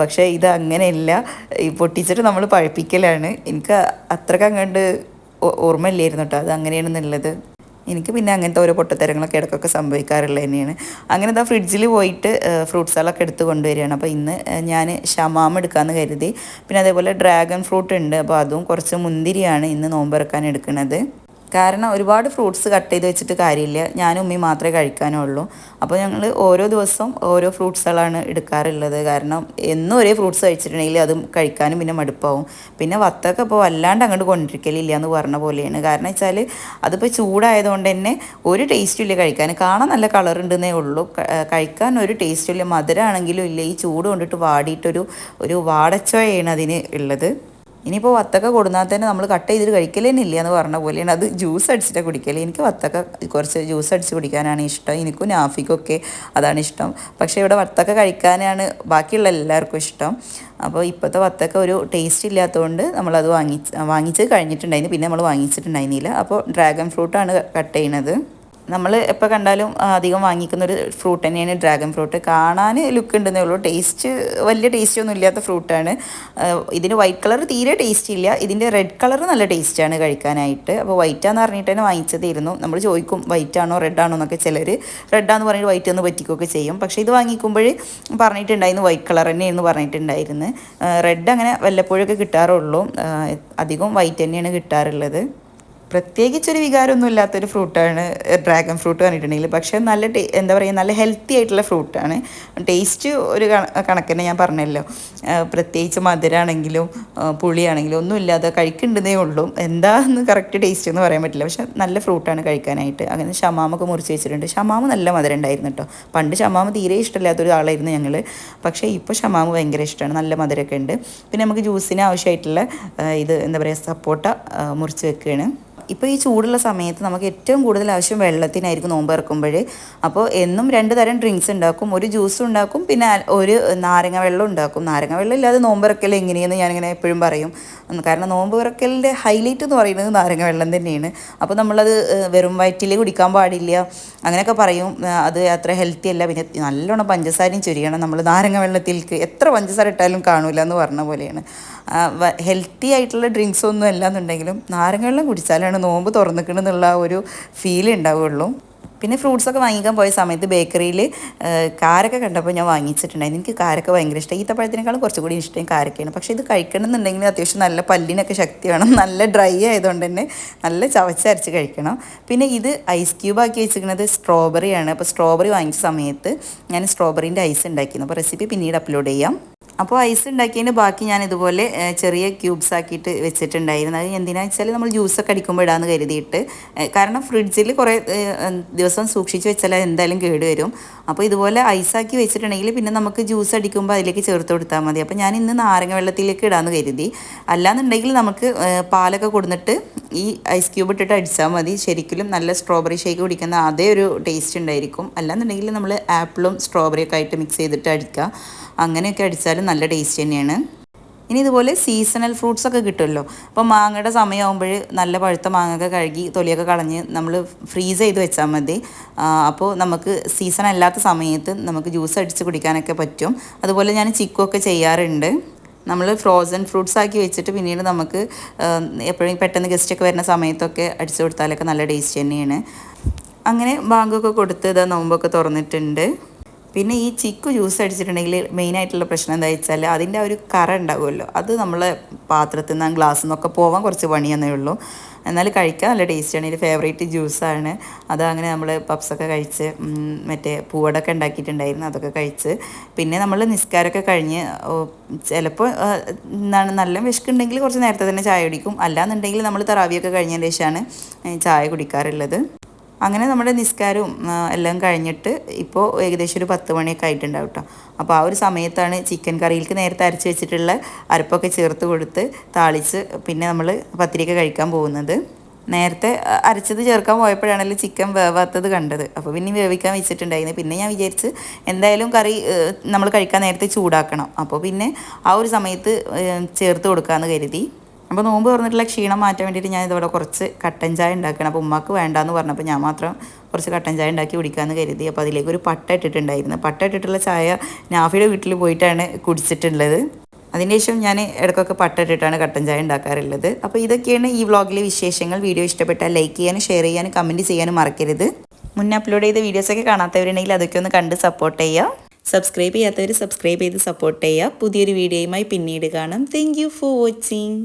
പക്ഷേ ഇത് അങ്ങനെയല്ല. ഈ പൊട്ടിച്ചിട്ട് നമ്മൾ പഴുപ്പിക്കലാണ്. എനിക്ക് അത്രക്കങ്ങണ്ട് ഓർമ്മയില്ലായിരുന്നു കേട്ടോ. അത് അങ്ങനെയാണെന്നുള്ളത് എനിക്ക് പിന്നെ അങ്ങനത്തെ ഓരോ പൊട്ടത്തരങ്ങളൊക്കെ ഇടക്കൊക്കെ സംഭവിക്കാറുള്ളത് തന്നെയാണ്. അങ്ങനെ ഇതാ ഫ്രിഡ്ജിൽ പോയിട്ട് ഫ്രൂട്ട്സുകളൊക്കെ എടുത്ത് കൊണ്ടുവരികയാണ്. അപ്പോൾ ഇന്ന് ഞാൻ ഷമാം എടുക്കാമെന്ന് കരുതി. പിന്നെ അതേപോലെ ഡ്രാഗൺ ഫ്രൂട്ട് ഉണ്ട്. അപ്പോൾ അതും കുറച്ച് മുന്തിരിയാണ് ഇന്ന് നോമ്പിറക്കാൻ എടുക്കുന്നത്. കാരണം ഒരുപാട് ഫ്രൂട്ട്സ് കട്ട് ചെയ്ത് വെച്ചിട്ട് കാര്യമില്ല. ഞാനും ഉമ്മയും മാത്രമേ കഴിക്കാനുള്ളൂ അപ്പോൾ ഞങ്ങൾ ഓരോ ദിവസവും ഓരോ ഫ്രൂട്ട്സുകളാണ് എടുക്കാറുള്ളത്. കാരണം എന്നും ഒരേ ഫ്രൂട്ട്സ് കഴിച്ചിട്ടുണ്ടെങ്കിൽ അതും കഴിക്കാനും പിന്നെ മടുപ്പാവും. പിന്നെ വത്തൊക്കെ ഇപ്പോൾ വല്ലാണ്ട് അങ്ങോട്ട് കൊണ്ടിരിക്കലില്ല എന്ന് പറഞ്ഞ പോലെയാണ്. കാരണം വെച്ചാൽ അതിപ്പോൾ ചൂടായതുകൊണ്ട് തന്നെ ഒരു ടേസ്റ്റും ഇല്ല കഴിക്കാൻ. കാണാൻ നല്ല കളർ ഉണ്ടെന്നേ ഉള്ളൂ. കഴിക്കാൻ ഒരു ടേസ്റ്റും ഇല്ല. മധുരമാണെങ്കിലും ഇല്ല. ഈ ചൂട് കൊണ്ടിട്ട് വാടിയിട്ടൊരു ഒരു വാടച്ചോയാണ് അതിന് ഉള്ളത്. ഇനിയിപ്പോൾ വത്തക്ക കൊടുന്നാൽ തന്നെ നമ്മൾ കട്ട് ചെയ്തിട്ട് കഴിക്കലേ ഇല്ല എന്ന് പറഞ്ഞ പോലെയാണ്. അത് ജ്യൂസ് അടിച്ചിട്ട് കുടിക്കൽ. എനിക്ക് വത്തക്ക കുറച്ച് ജ്യൂസ് അടിച്ച് കുടിക്കാനാണ് ഇഷ്ടം. എനിക്കും നാഫിക്കൊക്കെ അതാണ് ഇഷ്ടം. പക്ഷേ ഇവിടെ വത്തക്ക കഴിക്കാനാണ് ബാക്കിയുള്ള എല്ലാവർക്കും ഇഷ്ടം. അപ്പോൾ ഇപ്പോഴത്തെ വത്തക്ക ഒരു ടേസ്റ്റ് ഇല്ലാത്തതുകൊണ്ട് നമ്മളത് വാങ്ങി വാങ്ങിച്ച് കഴിഞ്ഞിട്ടുണ്ടായിരുന്നു. പിന്നെ നമ്മൾ വാങ്ങിച്ചിട്ടുണ്ടായിരുന്നില്ല. അപ്പോൾ ഡ്രാഗൺ ഫ്രൂട്ടാണ് കട്ട് ചെയ്യണത്. നമ്മൾ എപ്പോൾ കണ്ടാലും അധികം വാങ്ങിക്കുന്ന ഒരു ഫ്രൂട്ട് തന്നെയാണ് ഡ്രാഗൺ ഫ്രൂട്ട് കാണാൻ ലുക്ക് ഉണ്ടെന്നേ ഉള്ളൂ. ടേസ്റ്റ് വലിയ ടേസ്റ്റ് ഒന്നും ഇല്ലാത്ത ഫ്രൂട്ടാണ് ഇതിന് വൈറ്റ് കളർ തീരെ ടേസ്റ്റ് ഇല്ല. ഇതിന്റെ റെഡ് കളർ നല്ല ടേസ്റ്റാണ് കഴിക്കാനായിട്ട്. അപ്പോൾ വൈറ്റാന്ന് പറഞ്ഞിട്ട് തന്നെ വാങ്ങിച്ചതായിരുന്നു. നമ്മൾ ചോദിക്കും വൈറ്റ് ആണോ എന്നൊക്കെ ചിലർ റെഡാന്ന് പറഞ്ഞിട്ട് വൈറ്റ് ഒന്ന് പറ്റിക്കുകയൊക്കെ ചെയ്യും. പക്ഷേ ഇത് വാങ്ങിക്കുമ്പോൾ പറഞ്ഞിട്ടുണ്ടായിരുന്നു വൈറ്റ് കളർ തന്നെയായിരുന്നു പറഞ്ഞിട്ടുണ്ടായിരുന്നു. റെഡ് അങ്ങനെ വല്ലപ്പോഴൊക്കെ കിട്ടാറുള്ളൂ. അധികം വൈറ്റ് തന്നെയാണ് കിട്ടാറുള്ളത്. പ്രത്യേകിച്ചൊരു വികാരമൊന്നും ഇല്ലാത്തൊരു ഫ്രൂട്ടാണ് ഡ്രാഗൺ ഫ്രൂട്ട് പറഞ്ഞിട്ടുണ്ടെങ്കിൽ പക്ഷേ നല്ല ടേ എന്താ പറയുക നല്ല ഹെൽത്തി ആയിട്ടുള്ള ഫ്രൂട്ടാണ്. ടേസ്റ്റ് ഒരു കണക്കിന് ഞാൻ പറഞ്ഞല്ലോ. പ്രത്യേകിച്ച് മധുരമാണെങ്കിലും പുളിയാണെങ്കിലും ഒന്നും ഇല്ലാതെ കഴിക്കുന്നുണ്ടെന്നേ ഉള്ളൂ. എന്താന്ന് കറക്റ്റ് ടേസ്റ്റ് എന്ന് പറയാൻ പറ്റില്ല. പക്ഷേ നല്ല ഫ്രൂട്ടാണ് കഴിക്കാനായിട്ട്. അങ്ങനെ ഷമാമൊക്കെ മുറിച്ച് വെച്ചിട്ടുണ്ട്. ഷമാമ നല്ല മധുരം ഉണ്ടായിരുന്നു കേട്ടോ. പണ്ട് ഷമാമ തീരെ ഇഷ്ടമില്ലാത്തൊരു ആളായിരുന്നു ഞങ്ങൾ പക്ഷേ ഇപ്പോൾ ഷമാമ ഭയങ്കര ഇഷ്ടമാണ്. നല്ല മധുരമൊക്കെ ഉണ്ട്. പിന്നെ നമുക്ക് ജ്യൂസിന് ആവശ്യമായിട്ടുള്ള ഇത് എന്താ പറയുക സപ്പോട്ട മുറിച്ച് വെക്കുകയാണ്. ഇപ്പോൾ ഈ ചൂടുള്ള സമയത്ത് നമുക്ക് ഏറ്റവും കൂടുതൽ ആവശ്യം വെള്ളത്തിനായിരിക്കും നോമ്പ് ഇറക്കുമ്പോൾ അപ്പോൾ എന്നും രണ്ട് തരം ഡ്രിങ്ക്സ് ഉണ്ടാക്കും. ഒരു ജ്യൂസ് ഉണ്ടാക്കും. പിന്നെ ഒരു നാരങ്ങ വെള്ളം ഉണ്ടാക്കും. നാരങ്ങ വെള്ളം ഇല്ലാതെ നോമ്പ് ഇറക്കൽ എങ്ങനെയെന്ന് ഞാനിങ്ങനെ എപ്പോഴും പറയും. കാരണം നോമ്പ് ഇറക്കലിന്റെ ഹൈലൈറ്റ് എന്ന് പറയുന്നത് നാരങ്ങ വെള്ളം തന്നെയാണ്. അപ്പോൾ നമ്മളത് വെറും വയറ്റിൽ കുടിക്കാൻ പാടില്ല. അങ്ങനെയൊക്കെ പറയും. അത് അത്ര ഹെൽത്തി അല്ല. പിന്നെ നല്ലോണം പഞ്ചസാരയും ചൊരിയണം. നമ്മൾ നാരങ്ങ വെള്ളത്തിലേക്ക് എത്ര പഞ്ചസാര ഇട്ടാലും കാണൂല എന്ന് പറഞ്ഞ പോലെയാണ്. ഹെൽത്തി ആയിട്ടുള്ള ഡ്രിങ്ക്സ് ഒന്നും അല്ല എന്നുണ്ടെങ്കിലും നാരങ്ങ വെള്ളം കുടിച്ചാലാണ് നോമ്പ് തുറന്നിക്കണമെന്നുള്ള ഒരു ഫീൽ ഉണ്ടാവുള്ളൂ പിന്നെ ഫ്രൂട്ട്സൊക്കെ വാങ്ങിക്കാൻ പോയ സമയത്ത് ബേക്കറിയിൽ കാരൊക്കെ കണ്ടപ്പോൾ ഞാൻ വാങ്ങിച്ചിട്ടുണ്ടായിരുന്നു. എനിക്ക് കാരൊക്കെ ഭയങ്കര ഇഷ്ടം. ഈത്തപ്പഴത്തിനേക്കാളും കുറച്ചുകൂടി ഇഷ്ടം കാരൊക്കെയാണ്. പക്ഷേ ഇത് കഴിക്കണമെന്നുണ്ടെങ്കിൽ അത്യാവശ്യം നല്ല പല്ലിനൊക്കെ ശക്തി വേണം. നല്ല ഡ്രൈ ആയതുകൊണ്ട് തന്നെ നല്ല ചവച്ചരച്ച് കഴിക്കണം. പിന്നെ ഇത് ഐസ് ക്യൂബാക്കി വെച്ചിരിക്കുന്നത് സ്ട്രോബെറിയാണ് അപ്പോൾ സ്ട്രോബെറി വാങ്ങിച്ച സമയത്ത് ഞാൻ സ്ട്രോബെറിന്റെ ഐസ് ഉണ്ടാക്കിയിരുന്നു അപ്പോൾ റെസിപ്പി പിന്നീട് അപ്ലോഡ് ചെയ്യാം. അപ്പോൾ ഐസ് ഉണ്ടാക്കിയതിന് ബാക്കി ഞാൻ ഇതുപോലെ ചെറിയ ക്യൂബ്സ് ആക്കിയിട്ട് വെച്ചിട്ടുണ്ടായിരുന്നു. അത് എന്തിനാണെന്ന് വെച്ചാൽ നമ്മൾ ജ്യൂസൊക്കെ അടിക്കുമ്പോൾ ഇടാമെന്ന് കരുതിയിട്ട്. കാരണം ഫ്രിഡ്ജിൽ കുറേ ദിവസം സൂക്ഷിച്ച് വെച്ചാൽ എന്തായാലും കേട് വരും അപ്പോൾ ഇതുപോലെ ഐസാക്കി വെച്ചിട്ടുണ്ടെങ്കിൽ പിന്നെ നമുക്ക് ജ്യൂസ് അടിക്കുമ്പോൾ അതിലേക്ക് ചേർത്ത് കൊടുത്താൽ മതി. അപ്പോൾ ഞാൻ ഇന്ന് നാരങ്ങ വെള്ളത്തിലേക്ക് ഇടാമെന്ന് കരുതി. അല്ലാന്നുണ്ടെങ്കിൽ നമുക്ക് പാലൊക്കെ കൊടുത്തിട്ട് ഈ ഐസ് ക്യൂബ് ഇട്ടിട്ട് അടിച്ചാൽ മതി. ശരിക്കും നല്ല സ്ട്രോബെറി ഷേക്ക് കുടിക്കുന്ന അതേ ഒരു ടേസ്റ്റ് ഉണ്ടായിരിക്കും. അല്ലാന്നുണ്ടെങ്കിൽ നമ്മൾ ആപ്പിളും സ്ട്രോബെറിയൊക്കെ ആയിട്ട് മിക്സ് ചെയ്തിട്ട് അടിക്കുക. അങ്ങനെയൊക്കെ അടിച്ചാലും നല്ല ടേസ്റ്റ് തന്നെയാണ്. ഇനി ഇതുപോലെ സീസണൽ ഫ്രൂട്ട്സ് ഒക്കെ കിട്ടുമല്ലോ. അപ്പോൾ മാങ്ങയുടെ സമയമാകുമ്പോൾ നല്ല പഴുത്ത മാങ്ങയൊക്കെ കഴുകി തൊലിയൊക്കെ കളഞ്ഞ് നമ്മൾ ഫ്രീസ് ചെയ്ത് വെച്ചാൽ മതി. അപ്പോൾ നമുക്ക് സീസൺ അല്ലാത്ത സമയത്ത് നമുക്ക് ജ്യൂസ് അടിച്ച് കുടിക്കാനൊക്കെ പറ്റും. അതുപോലെ ഞാൻ ചിക്കുമൊക്കെ ചെയ്യാറുണ്ട്. നമ്മൾ ഫ്രോസൺ ഫ്രൂട്ട്സ് ആക്കി വെച്ചിട്ട് പിന്നീട് നമുക്ക് എപ്പോഴും പെട്ടെന്ന് ഗസ്റ്റൊക്കെ വരുന്ന സമയത്തൊക്കെ അടിച്ചു കൊടുത്താലൊക്കെ നല്ല ടേസ്റ്റ് തന്നെയാണ്. അങ്ങനെ ബാങ്കൊക്കെ കൊടുത്ത് ഇതാ നോമ്പൊക്കെ തുറന്നിട്ടുണ്ട്. പിന്നെ ഈ ചിക്കു ജ്യൂസ് അടിച്ചിട്ടുണ്ടെങ്കിൽ മെയിനായിട്ടുള്ള പ്രശ്നം എന്താ വെച്ചാൽ അതിന്റെ ഒരു കറ ഉണ്ടാവുമല്ലോ. അത് നമ്മൾ പാത്രത്തിൽ നിന്ന് ഗ്ലാസ്സിൽ നിന്നൊക്കെ പോകാൻ കുറച്ച് പണിയെന്നേ ഉള്ളൂ. എന്നാൽ കഴിക്കാൻ നല്ല ടേസ്റ്റാണ് ഇത് ഫേവറേറ്റ് ജ്യൂസാണ് അത് അങ്ങനെ നമ്മൾ പപ്സൊക്കെ കഴിച്ച് മറ്റേ പൂവടൊക്കെ ഉണ്ടാക്കിയിട്ടുണ്ടായിരുന്നു. അതൊക്കെ കഴിച്ച്. പിന്നെ നമ്മൾ നിസ്കാരമൊക്കെ കഴിഞ്ഞ് ചിലപ്പോൾ എന്താണ് നല്ല വിശക്കുണ്ടെങ്കിൽ കുറച്ച് നേരത്തെ തന്നെ ചായ കുടിക്കും. അല്ലാന്നുണ്ടെങ്കിൽ നമ്മൾ തറാവിയൊക്കെ കഴിഞ്ഞതിന് ശേഷമാണ് ചായ കുടിക്കാറുള്ളത്. അങ്ങനെ നമ്മുടെ നിസ്കാരവും എല്ലാം കഴിഞ്ഞിട്ട് ഇപ്പോൾ ഏകദേശം ഒരു പത്ത് മണിയൊക്കെ ആയിട്ടുണ്ടാവും കേട്ടോ അപ്പോൾ ആ ഒരു സമയത്താണ് ചിക്കൻ കറിയിലേക്ക് നേരത്തെ അരച്ച് വെച്ചിട്ടുള്ള അരപ്പൊക്കെ ചേർത്ത് കൊടുത്ത് താളിച്ച് പിന്നെ നമ്മൾ പത്തിരിയൊക്കെ കഴിക്കാൻ പോകുന്നത്. നേരത്തെ അരച്ചത് ചേർക്കാൻ പോയപ്പോഴാണല്ലോ ചിക്കൻ വേവാത്തത് കണ്ടത്. അപ്പോൾ പിന്നെ വേവിക്കാൻ വെച്ചിട്ടുണ്ടായിരുന്നു. പിന്നെ ഞാൻ വിചാരിച്ച് എന്തായാലും കറി നമ്മൾ കഴിക്കാൻ നേരത്തെ ചൂടാക്കണം. അപ്പോൾ പിന്നെ ആ ഒരു സമയത്ത് ചേർത്ത് കൊടുക്കാമെന്ന് കരുതി. അപ്പോൾ നോമ്പ് തുറന്നിട്ടുള്ള ക്ഷീണം മാറ്റാൻ വേണ്ടിയിട്ട് ഞാൻ ഇതോടെ കുറച്ച് കട്ടൻ ചായ ഉണ്ടാക്കണം അപ്പോൾ ഉമ്മാക്ക് വേണ്ടാന്ന് പറഞ്ഞപ്പോൾ ഞാൻ മാത്രം കുറച്ച് കട്ടൻ ചായ ഉണ്ടാക്കി കുടിക്കാമെന്ന് കരുതി. അപ്പോൾ അതിലേക്ക് ഒരു പട്ട ഇട്ടിട്ടുണ്ടായിരുന്നു. പട്ട ഇട്ടിട്ടുള്ള ചായ നാഫിയുടെ വീട്ടിൽ പോയിട്ടാണ് കുടിച്ചിട്ടുള്ളത്. അതിന് ശേഷം ഞാൻ ഇടയ്ക്കൊക്കെ പട്ട ഇട്ടിട്ടാണ് കട്ടൻ ചായ ഉണ്ടാക്കാറുള്ളത്. അപ്പോൾ ഇതൊക്കെയാണ് ഈ വ്ളോഗിലെ വിശേഷങ്ങൾ. വീഡിയോ ഇഷ്ടപ്പെട്ടാൽ ലൈക്ക് ചെയ്യാനും ഷെയർ ചെയ്യാനും കമന്റ് ചെയ്യാനും മറക്കരുത്. മുന്നേ അപ്ലോഡ് ചെയ്ത വീഡിയോസൊക്കെ കാണാത്തവരുണ്ടെങ്കിൽ അതൊക്കെ ഒന്ന് കണ്ട് സപ്പോർട്ട് ചെയ്യുക. സബ്സ്ക്രൈബ് ചെയ്യാത്തവർ സബ്സ്ക്രൈബ് ചെയ്ത് സപ്പോർട്ട് ചെയ്യുക. പുതിയൊരു വീഡിയോയുമായി പിന്നീട് കാണാം. Thank for watching